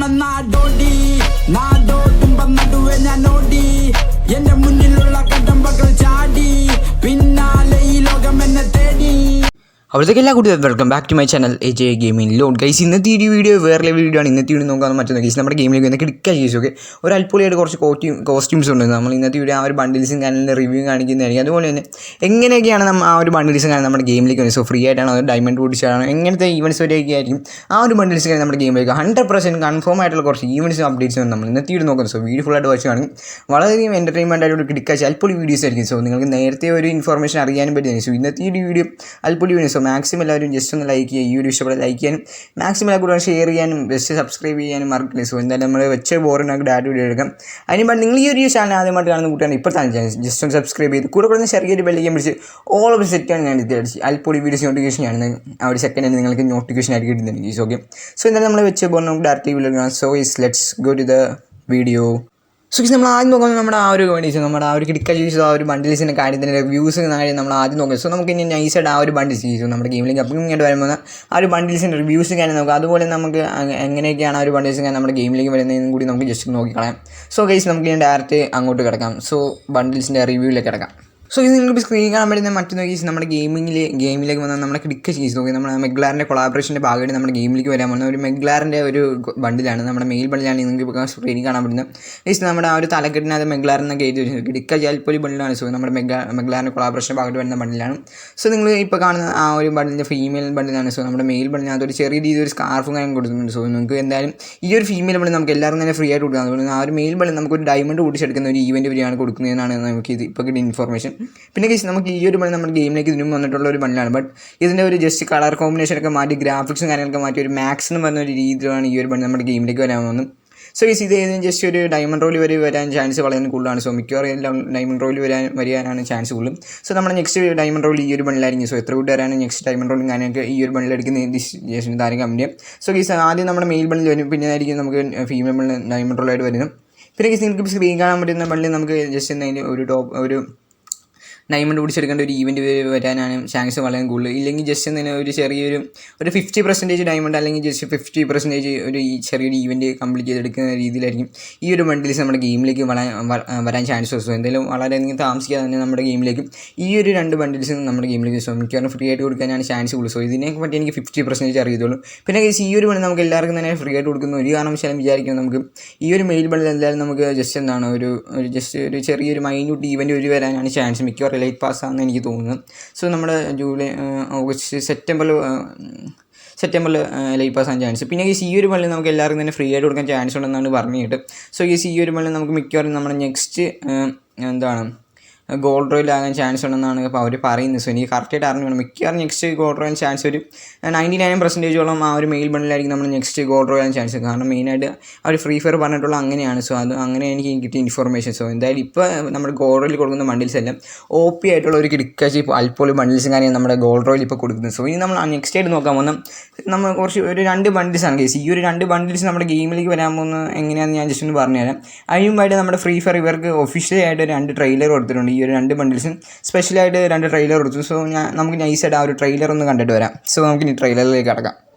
ഓടണം നാടോടി നാടോടുമ്പോ നടുവെ ഞാൻ ഓടി. എന്റെ മുന്നിലുള്ള കടമ്പകൾ ചാടി. പിന്നാലെ ഈ ലോകം എന്നെ തേടി അവിടത്തേക്ക് എല്ലാ കൂടി welcome back to my channel A J gaming loan guys ഇന്നത്തെ ഈ വീഡിയോ വേറെ വീഡിയോ ആണ്. ഇന്നത്തെ വീഡിയോ നോക്കാൻ മറ്റൊന്ന് ഗൈസ് നമ്മുടെ ഗെയിമിലേക്ക് വന്ന് കിടക്കാൻ ചെയ്തു ഓക്കെ ഒരു അല്പൊളിയായിട്ട് കുറച്ച് കോസ്റ്റ്യൂം കോസ്റ്റ്യൂംസ് ഉണ്ട്. നമ്മൾ ഇന്നത്തെ വീഡിയോ ആ ഒരു ബണ്ടിൽസും ചാനലിന്റെ റിവ്യൂ കാണിക്കുന്നതായിരിക്കും. അതുപോലെ തന്നെ എങ്ങനെയൊക്കെയാണ് നമ്മൾ ആ ഒരു ബണ്ടിൽസും കാണാൻ നമ്മുടെ ഗെയിമിലേക്ക് വരുന്നത് സോ ഫ്രീ ആയിട്ടാണ്? അത് ഡയമണ്ട് പൊടിച്ചാണോ എങ്ങനത്തെ ഈവൻസ് വരെയൊക്കെ ആയിരിക്കും ആ ഒരു ബണ്ടിൽസ് കാര്യം നമ്മുടെ ഗെയിമിലേക്ക് ഹൺഡ്രഡ് പെർസെന്റ് കൺഫേം ആയിട്ടുള്ള കുറച്ച് ഈവൻസും അപ്ഡേറ്റ്സും നമ്മൾ ഇന്നത്തെ വീഡിയോ നോക്കുന്നത്. സോ വീഡിയോ ഫുള്ളായിട്ട് വാച്ച് കാണും. വളരെയധികം എന്റർടൈൻമെന്റ് ആയിട്ട് കിടക്കാൻ അല്പൊളി വീഡിയോസ് ആയിരിക്കും. സോ നിങ്ങൾക്ക് നേരത്തെ ഒരു ഇൻഫർമേഷൻ അറിയാനും പറ്റും സോ ഇന്നത്തെ ഒരു വീഡിയോ അല്പൊളി വീഡിയോ സോ മാക്സിമം എല്ലാവരും ജസ്റ്റ് ഒന്ന് ലൈക്ക് ചെയ്യുക. ഈ ഒരു ഇഷ്ടപ്പെട്ട ലൈക്ക് ചെയ്യാനും മാക്സിമം എല്ലാ കൂടെ ഷെയർ ചെയ്യാനും ബെസ്റ്റ് സബ്സ്ക്രൈബ് ചെയ്യാനും മറക്കില്ല? സോ എന്തായാലും നമ്മൾ വെച്ച ബോറിനൊക്കെ ഡാറ്റ് വീഡിയോ എടുക്കാം. അതിന് നിങ്ങൾ ഈ ഒരു ചാനൽ ആദ്യമായിട്ട് കാണുന്ന കൂട്ടാണ് ഇപ്പോൾ തന്നെ ചാനൽ ജസ്റ്റ് ഒന്ന് സബ്സ്ക്രൈബ് ചെയ്ത് കൂടെ കൂടെ ചെറിയൊരു ബെല്ലിക്കാൻ പിടിച്ച് ഓൾ ഓഫ് സെറ്റാണ് ഞാൻ ഇത് അടിച്ച്. അൽപ്പൊടി വീഡിയോസ് നോട്ടിഫിക്കേഷൻ ആണ്. ആ ഒരു സെക്കൻഡ് നിങ്ങൾക്ക് നോട്ടിഫിക്കേഷൻ ആയിട്ട് കിട്ടുന്നുണ്ട് ഓക്കെ സോ എന്തായാലും നമ്മൾ വെച്ച നമുക്ക് direct video so is let's go to the video so നമ്മൾ ആദ്യം നോക്കുന്നത് നമ്മുടെ ആ ഒരു കണ്ടീഷൻ നമ്മുടെ ആ ഒരു കിടക്ക ചെയ്തു ആ ഒരു ബണ്ടിൽസിന്റെ കാര്യത്തിന്റെ റിവ്യൂസ് കാര്യം നമ്മൾ ആദ്യം നോക്കുന്നത്. സോ നമുക്ക് ഇനി നൈസായിട്ട് ആ ഒരു ബണ്ടിൽസ് ചെയ്തു നമ്മുടെ ഗെയിമിലേക്ക് അപ്പം ഇങ്ങോട്ട് വരുമ്പോൾ ആ ഒരു ബണ്ടിൽസിന്റെ റിവ്യൂസ് കാര്യം നോക്കാം. അതുപോലെ നമുക്ക് എങ്ങനെയൊക്കെയാണ് ആ ഒരു ബണ്ടിൽസ് കാര്യം നമ്മുടെ ഗെയിമിലേക്ക് വരുന്നതെന്നും കൂടി നമുക്ക് ജസ്റ്റ് നോക്കിക്കളയാം. സോ ഗൈസ് നമുക്ക് ഇനി ഡയറക്റ്റ് അങ്ങോട്ട് കിടക്കാം. സോ ബണ്ടിൽസിന്റെ റിവ്യൂവിലേക്ക് കിടക്കാം. സോ ഇത് നിങ്ങൾക്ക് സ്ക്രീൻ കാണാൻ പറ്റുന്ന മറ്റൊന്ന് കേസ് നമ്മുടെ ഗെയിമിങ്ങിൽ ഗെയിമിലേക്ക് വന്നാൽ നമ്മുടെ ക്ലിക്ക് ചെയ്ത് നോക്കി നമ്മുടെ മെഗ്ലാറിന്റെ കൊളാബറേഷന്റെ ഭാഗമായിട്ട് നമ്മുടെ ഗെയിമിലേക്ക് വരാൻ പോകുന്ന ഒരു മെഗ്ലാറിന്റെ ഒരു ബണ്ടിലാണ് നമ്മുടെ മെയിൽ ബണ്ടിലാണ് നിങ്ങൾക്ക് ഇപ്പോൾ സ്ക്രീനിൽ കാണാൻ പറ്റുന്നത്. ഈസ് നമ്മുടെ ആ ഒരു തലക്കെട്ടിനകത്ത് മെഗ്ലാർ എന്നൊക്കെ എഴുതി വെച്ചിട്ടുണ്ട് കിടക്ക ജാൽപ്പൊലി ബണ്ടിലാണ് സോ നമ്മുടെ മെഗ്ലാ മെഗ്ലാറിന്റെ കൊളാബറേഷൻ ഭാഗമായിട്ട് വരുന്ന ബണ്ടിലാണ് സോ നിങ്ങൾ ഇപ്പോൾ കാണുന്ന ആ ഒരു ബണ്ടിന്റെ ഫീമെയിൽ ബണ്ടിലാണ് സോ നമ്മുടെ മെയിൽ ബണ്ടിനകത്ത് ഒരു ചെറിയ രീതിയിൽ ഒരു സ്കാർഫും കാര്യം കൊടുക്കുന്നുണ്ട് സോ നിങ്ങൾക്ക് എന്തായാലും ഈ ഒരു ഫീമെയിൽ ബണ്ടി നമുക്ക് എല്ലാവർക്കും തന്നെ ഫ്രീ ആയിട്ട് കൊടുക്കാം. അതുകൊണ്ട് ആ ഒരു മെയിൽ ബണ്ടി നമുക്ക് ഒരു ഡയമണ്ട് കൂട്ടിച്ചെടുക്കുന്ന ഒരു ഈവന്റ് വരെയാണ് കൊടുക്കുന്നതെന്നാണ് നമുക്ക് ഇത് ഇപ്പോൾ കിട്ടിയ ഇൻഫർമേഷൻ പിന്നെ കേസ് നമുക്ക് ഈ ഒരു പണി നമ്മുടെ ഗെയിമിലേക്ക് ഇതിനും വന്നിട്ടുള്ള ഒരു പണിയാണ്. ബട്ട് ഇതിന്റെ ഒരു ജസ്റ്റ് കളർ കോമ്പിനേഷൻ ഒക്കെ മാറ്റി ഗ്രാഫിക്സും കാര്യങ്ങളൊക്കെ മാറ്റി ഒരു മാക്സ് എന്ന് പറഞ്ഞ ഒരു രീതിയിലാണ് ഈ ഒരു പണി നമ്മുടെ ഗെയിമിലേക്ക് വരാൻ വന്നത് സോ ഈ ഇത് ഏതെങ്കിലും ജസ്റ്റ് ഒരു ഡയമണ്ട് റോയിൽ വരെ വരാൻ ചാൻസ് വളരെ കൂടുതലാണ്. സോ മിക്കവാറും ഡയമണ്ട് റോയിൽ വരാൻ വരാനാണ് ചാൻസ് കൂടുതലും. സോ നമ്മുടെ നെക്സ്റ്റ് ഡയമണ്ട് റോയിൽ ഈ ഒരു ബണ്ണിലായിരിക്കും സോ എത്ര കൂട്ടുകാരാണ് നെക്സ്റ്റ് ഡയമണ്ട് റോളും കാര്യമൊക്കെ ഈ ഒരു ബണ്ടിൽ എടുക്കുന്ന താരം കമ്പനി സോ ഈ ആദ്യം നമ്മുടെ മെയിൽ ബണ്ണിൽ വരും. പിന്നെ ആയിരിക്കും നമുക്ക് ഫീമെയിൽ ബണ്ണിൽ ഡയമണ്ട് റോളായിട്ട് വരുന്നത്. പിന്നെ നിങ്ങൾക്ക് സ്ക്രീൻ കാണാൻ പറ്റുന്ന ബണ്ണിൽ നമുക്ക് ജസ്റ്റ് അതിന്റെ ഒരു ടോപ്പ് ഒരു ഡയമണ്ട് പിടിച്ചെടുക്കേണ്ട ഒരു ഈവന്റ് വരാനാണ് ചാൻസ് വളരെ കൂടുതൽ. ഇല്ലെങ്കിൽ ജസ്റ്റ് എന്തിനാ ഒരു ചെറിയൊരു ഒരു ഫിഫ്റ്റി പെർസെന്റേജ് ഡയമണ്ട് അല്ലെങ്കിൽ ജസ്റ്റ് ഫിഫ്റ്റി പെർസെന്റേജ് ഒരു ഈ ചെറിയൊരു ഈവന്റ് കംപ്ലീറ്റ് ചെയ്തെടുക്കുന്ന രീതിയിലായിരിക്കും ഈ ഒരു ബണ്ടിൽസ് നമ്മുടെ ഗെയിമിലേക്ക് വരാൻ വ- വരാൻ ചാൻസ് വസ്തു എന്തായാലും വളരെയധികം താമസിക്കാതെ തന്നെ നമ്മുടെ ഗെയിമിലേക്ക് ഈ ഒരു രണ്ട് ബണ്ടിൽസും നമ്മുടെ ഗെയിമിലേക്ക് മിക്കവാറും ഫ്രീ ആയിട്ട് കൊടുക്കാനാണ് ചാൻസ് കൂടുതൽ. സോ ഇതിനെ പറ്റി എനിക്ക് ഫിഫ്റ്റി പെർസെന്റേജ് അറിയത്തുള്ളൂ. പിന്നെ ഈ ഒരു ബണ്ടിൽ നമുക്ക് എല്ലാവർക്കും തന്നെ ഫ്രീ ആയിട്ട് കൊടുക്കുന്ന ഒരു കാരണം കാരണവശാലും വിചാരിക്കും നമുക്ക് ഈ ഒരു മെയിൽ ബണ്ടിൽ എന്തായാലും നമുക്ക് ജസ്റ്റ് എന്താണ് ഒരു ഒരു ജസ്റ്റ് ഒരു ചെറിയൊരു മൈന്യൂട്ട് ഈവന്റ് ഒരു വരാനാണ് ചാൻസ് മിക്കവാറും ലൈറ്റ് പാസ് ആണെന്ന് എനിക്ക് തോന്നുന്നു. സോ നമ്മുടെ ജൂലൈ ഓഗസ്റ്റ് സെപ്റ്റംബറിൽ സെപ്റ്റംബറിൽ ലൈറ്റ് പാസ് ആകാൻ ചാൻസ് പിന്നെ ഈ സി ഒരു മള്ളി നമുക്ക് എല്ലാവർക്കും തന്നെ ഫ്രീ ആയിട്ട് കൊടുക്കാൻ ചാൻസ് ഉണ്ടെന്നാണ് പറഞ്ഞിട്ട്. സോ ഈ സി ഒരു മള്ളി നമുക്ക് മിക്കവാറും നമ്മുടെ നെക്സ്റ്റ് എന്താണ്? ഗോൾഡ് റോയിൽ ആകാൻ ചാൻസ് ഉണ്ടെന്നാണ് അവർ പറയുന്നത്. സോ എനിക്ക് കറക്റ്റായിട്ട് അറിഞ്ഞു മിക്കവാറും നെക്സ്റ്റ് ഗോൾഡ് റോയിൽ ചാൻസ് ഒരു നയന്റി നയൻ പെർസെന്റേജോളം ആ ഒരു മെയിൽ ബണ്ടിലായിരിക്കും നമ്മൾ നെക്സ്റ്റ് ഗോൾഡ് റോയിൽ ചാൻസ് കാരണം മെയിനായിട്ട് അവർ ഫ്രീ ഫയർ പറഞ്ഞിട്ടുള്ള അങ്ങനെയാണ്. സോ അത് അങ്ങനെ എനിക്ക് കിട്ടിയ ഇൻഫർമേഷൻ സോ എന്തായാലും ഇപ്പോൾ നമ്മുടെ ഗോൾഡ് റോയിൽ കൊടുക്കുന്ന ബണ്ടിൽസ് എല്ലാം ഒ പി ആയിട്ടുള്ള ഒരു കിടക്കാച്ചി അൽപ്പോൾ ബണ്ടിൽസും കാര്യം നമ്മുടെ ഗോൾഡ് റോയിൽ ഇപ്പോൾ കൊടുക്കുന്നത്. സോ ഇനി നമ്മൾ നെക്സ്റ്റ് ആയിട്ട് നോക്കാൻ പോകുന്ന നമ്മൾ കുറച്ച് ഒരു രണ്ട് ബണ്ടിൽസ് ആണ് കേസ് ഈ ഒരു രണ്ട് ബണ്ടിൽസ് നമ്മുടെ ഗെയിമിലേക്ക് വരാൻ പോകുന്ന എങ്ങനെയാണെന്ന് ഞാൻ ജസ്റ്റ് ഒന്ന് പറഞ്ഞുതരാം. അതിനുമായിട്ട് നമ്മുടെ ഫ്രീ ഫയർ ഇവർക്ക് ഒഫീഷ്യലി ആയിട്ട് രണ്ട് ട്രെയിലർ കൊടുത്തിട്ടുണ്ട്. ഈ ഒരു രണ്ട് ബണ്ടിൽസും സ്പെഷ്യലായിട്ട് രണ്ട് ട്രെയിലർ കൊടുത്തു. സോ ഞാൻ നമുക്ക് നൈസായിട്ട് ആ ഒരു ട്രെയിലർ ഒന്ന് കണ്ടിട്ട് വരാം. സോ നമുക്ക് ഇനി ട്രെയിലറിലേക്ക് കടക്കാം.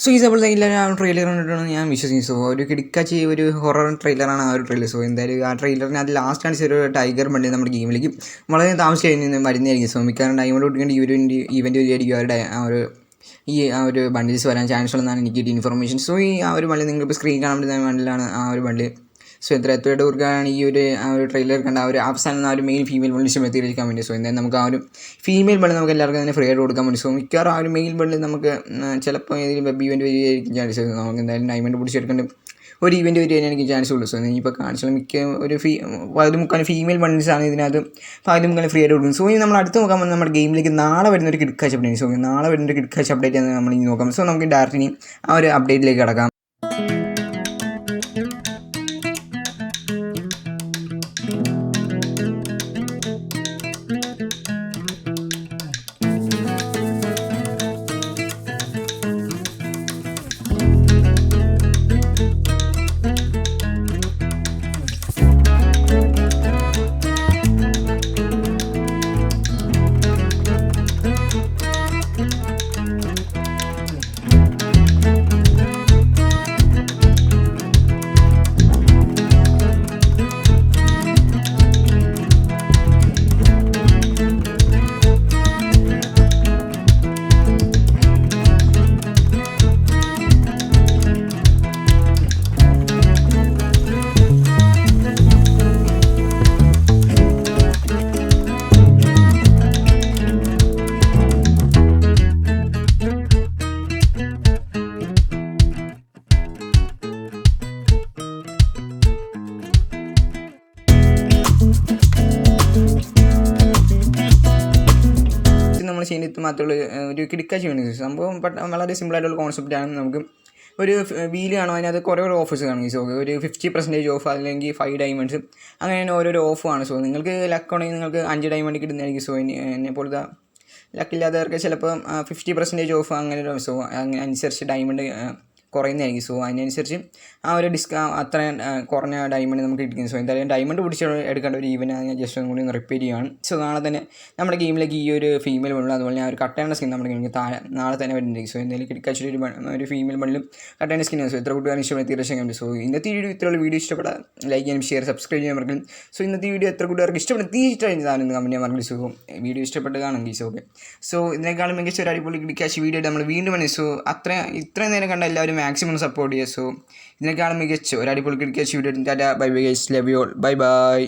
സോ ഈ സബിൾ എല്ലാവരും ആ ട്രെയിലർ കണ്ടിട്ടാണ് ഞാൻ വിശ്വസിക്കുന്നത് സോ ഒരു കിടക്കാച്ചി ഒരു ഹൊറർ ട്രെയിലറാണ് ആ ഒരു ട്രെയിലർ സോ എന്തായാലും ആ ട്രെയിലറിന് അത് ലാസ്റ്റ് കാണിച്ച ഒരു ടൈഗർ വണ്ടി നമ്മുടെ ഗെയിമിലേക്ക് വളരെ താമസിച്ച് കഴിഞ്ഞ് വരുന്നതായിരിക്കും. സോ മിക്കവാറും ടൈമോട് കൊടുക്കേണ്ട ഈ ഒരു ഇവന്റ് വഴിയായിരിക്കും അവരുടെ ആ ഒരു ഈ ആ ഒരു ബണ്ടിൽസ് വരാൻ ചാൻസ് ഉള്ളതാണ് എനിക്ക് കിട്ടിയ ഇൻഫർമേഷൻ സോ ഈ ആ ഒരു മണ്ണിൽ നിങ്ങൾക്ക് സ്ക്രീൻ കാണാൻ പറ്റുന്ന മണ്ണിലാണ് ആ ഒരു ബണ്ടിൽ സോ എത്ര കുറിക്കാണ് ഈ ഒരു ആ ഒരു ട്രെയിലർ കണ്ട ആ ഒരു അവസാനം ആ ഒരു മെയിൽ ഫീമെയിൽ ബണ്ടിൽസും എത്തിയിരിക്കാൻ വേണ്ടി. സോ എന്തായാലും നമുക്ക് ആ ഒരു ഫീമെയിൽ ബണ്ടിൽ നമുക്ക് എല്ലാവർക്കും തന്നെ ഫ്രീ ആയിട്ട് കൊടുക്കാൻ വേണ്ടി. സോ മിക്കവാറും ആ ഒരു മെയിൽ ബണ്ടിൽ നമുക്ക് ചിലപ്പോൾ ഏതെങ്കിലും വെബ് ഇവന്റ് വരികയായിരിക്കും ചാൻസ് നമുക്ക് എന്തായാലും ഡയമണ്ട് പിടിച്ചെടുക്കേണ്ട ഒരു ഇവന്റ് വരികയാണ് എനിക്ക് ചാൻസ് ഉള്ളൂ. സോ ഇനിയിപ്പോൾ കാണിച്ചാൽ മിക്ക ഒരു ഫീ പകുതി മുക്കാലും ഫീമെയിൽ ബണ്ടിൽസ് ആണ് ഇതിനകത്ത് പകുതി മുക്കാലും ഫ്രീ ആയിട്ട് കൊടുക്കും സോ ഇനി നമ്മൾ അടുത്ത് നോക്കാൻ നമ്മുടെ ഗെയിമിലേക്ക് നാളെ വരുന്ന ഒരു കിഡ്കാച്ച് അപ്ഡേറ്റ് സോ നാളെ വരുന്ന ഒരു കിഡ്കാച്ച് അപ്ഡേറ്റ് ആണ് നമ്മൾ ഇനി നോക്കാം സോ നമുക്ക് ഡയറക്റ്റ് ഇനി ആ ഒരു അപ്ഡേറ്റിലേക്ക് കിടക്കാം. ഇത് മാത്രമുള്ള ഒരു കിടക്ക ചെയ്യുന്ന സംഭവം വളരെ സിമ്പിളായിട്ടുള്ള ആണ്. നമുക്ക് ഒരു വീൽ കാണും അതിനകത്ത് കുറേ ഓരോ ഓഫേഴ്സ് കാണും. സോ ഒരു ഫിഫ്റ്റി പെർസെന്റേജ് ഓഫ് അല്ലെങ്കിൽ ഫൈവ് ഡയമണ്ട്സ് അങ്ങനെ ഓരോരോ ഓഫാണ് സോ നിങ്ങൾക്ക് ലക്ക് ഉണ്ടെങ്കിൽ നിങ്ങൾക്ക് അഞ്ച് ഡയമണ്ട് കിട്ടുന്നതായിരിക്കും സോ എന്നെ പോലത്തെ ലക്കില്ലാത്തവർക്ക് ചിലപ്പോൾ ഫിഫ്റ്റി പെർസെന്റേജ് ഓഫ് അങ്ങനെ സോ അനുസരിച്ച് ഡയമണ്ട് കുറയുന്നതായിരിക്കും. സോ അതിനനുസരിച്ച് ആ ഒരു ഡിസ്ക അത്ര കുറഞ്ഞ ഡയമണ്ട് നമുക്ക് കിട്ടും സോ എന്തായാലും ഡയമണ്ട് പിടിച്ച് എടുക്കേണ്ട ഒരു ഈവനാണ് ഞാൻ ജസ്റ്റ് ഒന്നും കൂടി ഒന്ന് റിപ്പീറ്റ് ചെയ്യുകയാണ് സോ നാളെ തന്നെ നമ്മുടെ ഗെയിമിലേക്ക് ഈ ഒരു ഫീമെയിൽ ബണ്ണിലും അതുപോലെ തന്നെ ആ ഒരു കട്ടേണ്ട സ്കിൻ നമ്മുടെ ഗെയിമിൽ താഴെ നാളെ തന്നെ വരുന്നുണ്ട് സോ എന്തായാലും കിടക്കാച്ചൊരു ഒരു ഒരു ഫീമെയിൽ ബണ്ടിലും കട്ടേണ്ട സ്കിൻ സോ എത്ര കൂട്ടുകാരും ഇഷ്ടപ്പെടുന്ന? തീർച്ചയായും സോ ഇന്നത്തെ വീഡിയോ ഇത്രയുള്ള വീഡിയോ ഇഷ്ടപ്പെടാൻ ലൈക്ക് ചെയ്യാനും ഷെയർ സബ്സ്ക്രൈബ് ചെയ്യാൻ മറക്കും സോ ഇന്നത്തെ വീഡിയോ എത്ര കൂട്ടുകാർക്ക് ഇഷ്ടപ്പെടും തീർച്ചയായും സാധനം കമന്റ് ചെയ്യാൻ മറക്കും സോ വീഡിയോ ഇഷ്ടപ്പെട്ടതാണെങ്കിൽ സോ ഓക്കെ സോ ഇതിനേക്കാളും മികച്ച ഒരു അടിപൊളി കിടക്കാച്ച് വീഡിയോ നമ്മൾ വീണ്ടും സോ അത്ര ഇത്രയും നേരം കണ്ട എല്ലാവരും മാക്സിമം സപ്പോർട്ട് ചെയ്യുക സോ ഇതിനേക്കാളും മികച്ച ഒരു അടിപൊളി cricket shoot tata bye bye guys love you all bye bye